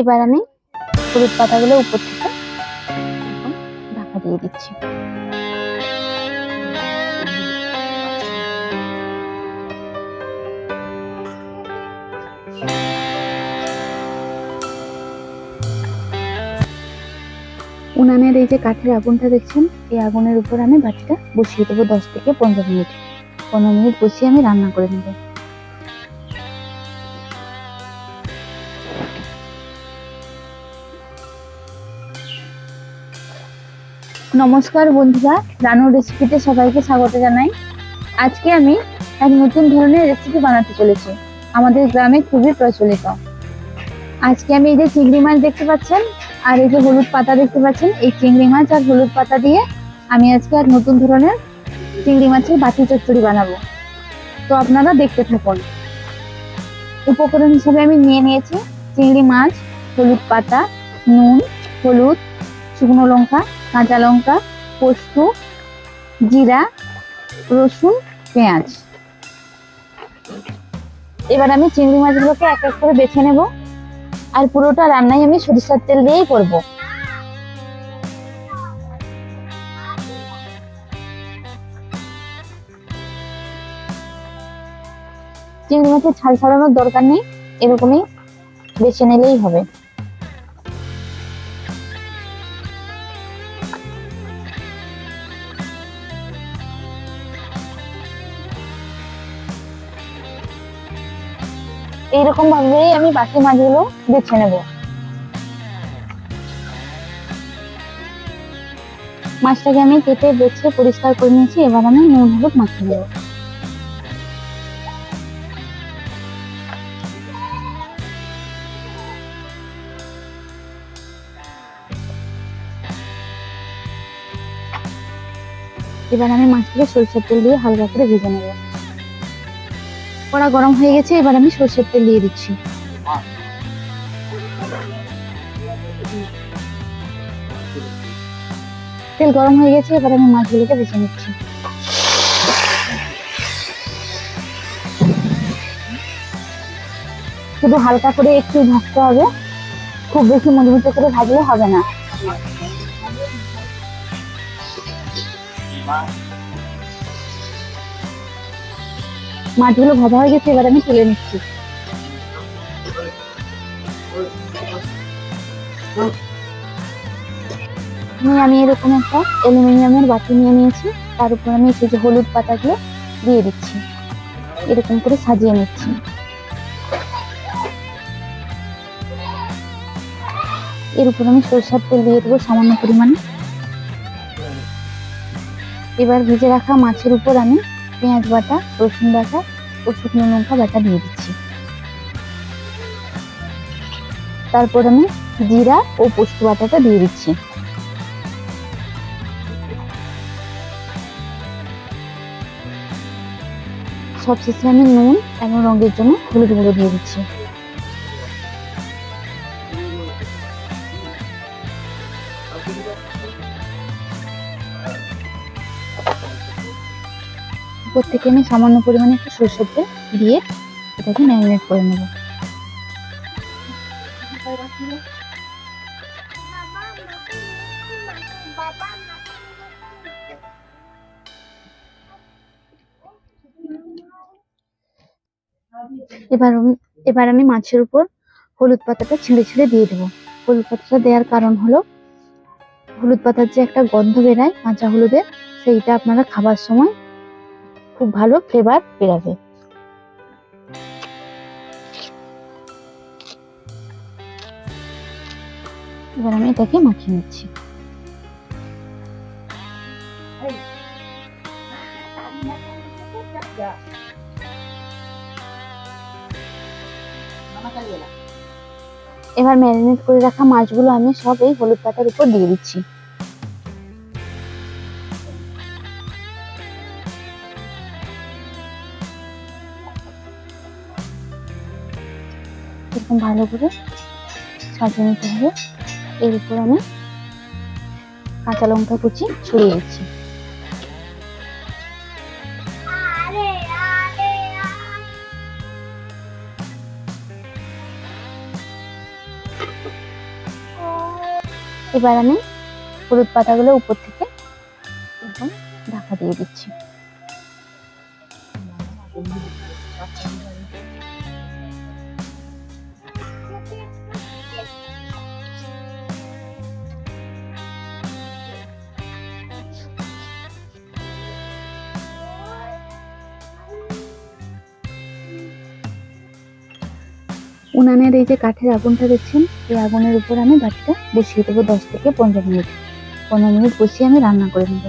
এবার আমি হলুদ পাতাগুলো উপর থেকে ঢাকা দিয়ে দিচ্ছি। উনানের এই যে কাঠের আগুনটা দেখছেন, এই আগুনের উপর আমি বাটিটা বসিয়ে দেবো দশ থেকে পনেরো মিনিট। পনেরো মিনিট বসিয়ে আমি রান্না করে নেব। নমস্কার বন্ধুরা, রানুর রেসিপিতে সবাইকে স্বাগত জানাই। আজকে আমি এক নতুন ধরনের রেসিপি বানাতে চলেছি। আমাদের গ্রামে খুবই প্রচলিত। আজকে আমি এই যে চিংড়ি মাছ দেখতে পাচ্ছেন, আর এই যে হলুদ পাতা দেখতে পাচ্ছেন, এই চিংড়ি মাছ আর হলুদ পাতা দিয়ে আমি আজকে এক নতুন ধরনের চিংড়ি মাছের বাটি চচ্চড়ি বানাবো। তো আপনারা দেখতে থাকুন। উপকরণ হিসেবে আমি নিয়ে নিয়েছি চিংড়ি মাছ, হলুদ পাতা, নুন, হলুদ শুকনো লঙ্কা, কাঁচা লঙ্কা, পোস্ত, জিরা, রসুন, পেঁয়াজ। এবার আমি চিংড়ি মাছগুলোকে এক এক করে বেছে নেব। আর পুরোটা রান্নাই আমি সরিষার তেল দিয়েই করব। চিংড়ি মাছের ছাল ছাড়ানোর দরকার নেই, এরকমই বেছে নিলেই হবে। এইরকম ভাবেই আমি বাকি মাছগুলো বেছে নেব। মাছটাকে আমি কেটে বেছে পরিষ্কার করে নিয়েছি, এবার আমি নুন, হলুদ মাখিয়ে নেব। এবার আমি মাছটাকে সরষের তেল দিয়ে হালকা করে ভেজে নেব। কড়া গরম হয়ে গেছে, এবার আমি সরষের তেল দিয়ে দিচ্ছি। তেল গরম হয়ে গেছে, এবার আমি মাছগুলোকে ভেজে নিচ্ছি। শুধু হালকা করে একটু ভাজতে হবে। খুব বেশি মজবুত করে ভাজলে হবে না। মাছগুলো ভাজা হয়ে গেছে, এবার আমি তুলে নিচ্ছি। আমি আমি এরকম একটা অ্যালুমিনিয়ামের বাটি নিয়ে নিয়েছি। তার উপর আমি সেই যে হলুদ পাতাগুলো দিয়ে দিচ্ছি। এরকম করে সাজিয়ে নিচ্ছি। এর উপর আমি সরষার তেল দিয়ে দেবো সামান্য পরিমাণে। এবার ভেজে রাখা মাছের উপর আমি পেঁয়াজ বাটা, রসুন বাটা ও শুকনো লঙ্কা বাটা দিয়ে দিচ্ছি। তারপর আমি জিরা ও পোস্ত বাটাটা দিয়ে দিচ্ছি। সবশেষে আমি নুন এবং রঙের জন্য হলুদ গুঁড়ো দিয়ে দিচ্ছি। উপর থেকে আমি সামান্য পরিমাণে একটু সরষের তেল দিয়ে এটাকে ম্যারিনেট করে নেব। এবার এবার আমি মাছের উপর হলুদ পাতাটা ছিঁড়ে ছিঁড়ে দিয়ে দেবো। হলুদ পাতাটা দেওয়ার কারণ হলো, হলুদ পাতার যে একটা গন্ধ বেরায় কাঁচা হলুদের, সেইটা আপনারা খাবার সময় খুব ভালো ফ্লেভার বেরাবে। এবার আমি এটাকে মাখিয়ে নিচ্ছি। এবার ম্যারিনেট করে রাখা মাছগুলো আমি সব এই হলুদ পাতার উপর দিয়ে দিচ্ছি। এরকম ভালো করে সাজিয়ে নিতে হবে। এর উপর আমি কাঁচা লঙ্কা কুচি ছড়িয়ে দিচ্ছি। এবার আমি হলুদ পাতাগুলো উপর থেকে একদম ঢাকা দিয়ে দিচ্ছি। উনানের এই যে কাঠের আগুনটা দেখছেন, এই আগুনের উপর আমি ভাতটা বসিয়ে দেবো দশ থেকে পনেরো মিনিট। পনেরো মিনিট বসিয়ে আমি রান্না করে নেব।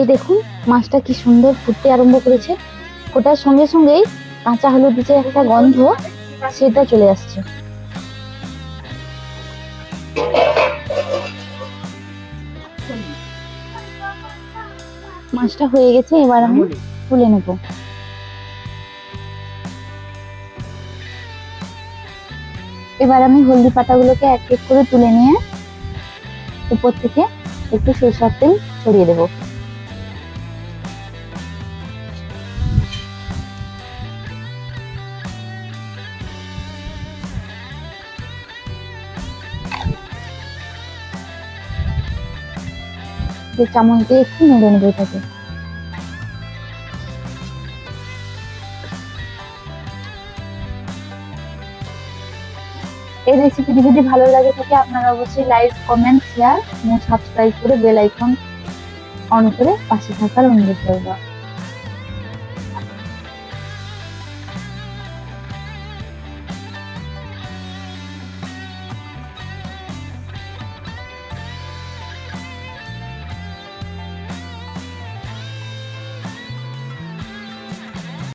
এই দেখুন, মাছটা কি সুন্দর ফুটতে আরম্ভ করেছে। ফোটার সঙ্গে সঙ্গেই কাঁচা হলুদ যে একটা গন্ধ, সেটা চলে আসছে। মাছটা হয়ে গেছে এবার আমি তুলে নেব। এবার আমি হলদি পাতাগুলোকে এক এক করে তুলে নিয়ে উপর থেকে একটু সরষার তেল ছড়িয়ে দেবো। যে চামচ দিয়ে একটু নেড়ে নেবে এটাকে এই রেসিপিটি যদি ভালো লাগে থাকে, আপনারা অবশ্যই লাইক কমেন্ট শেয়ার এবং সাবস্ক্রাইব করে বেল আইকন অন করে পাশে থাকার অনুরোধ করব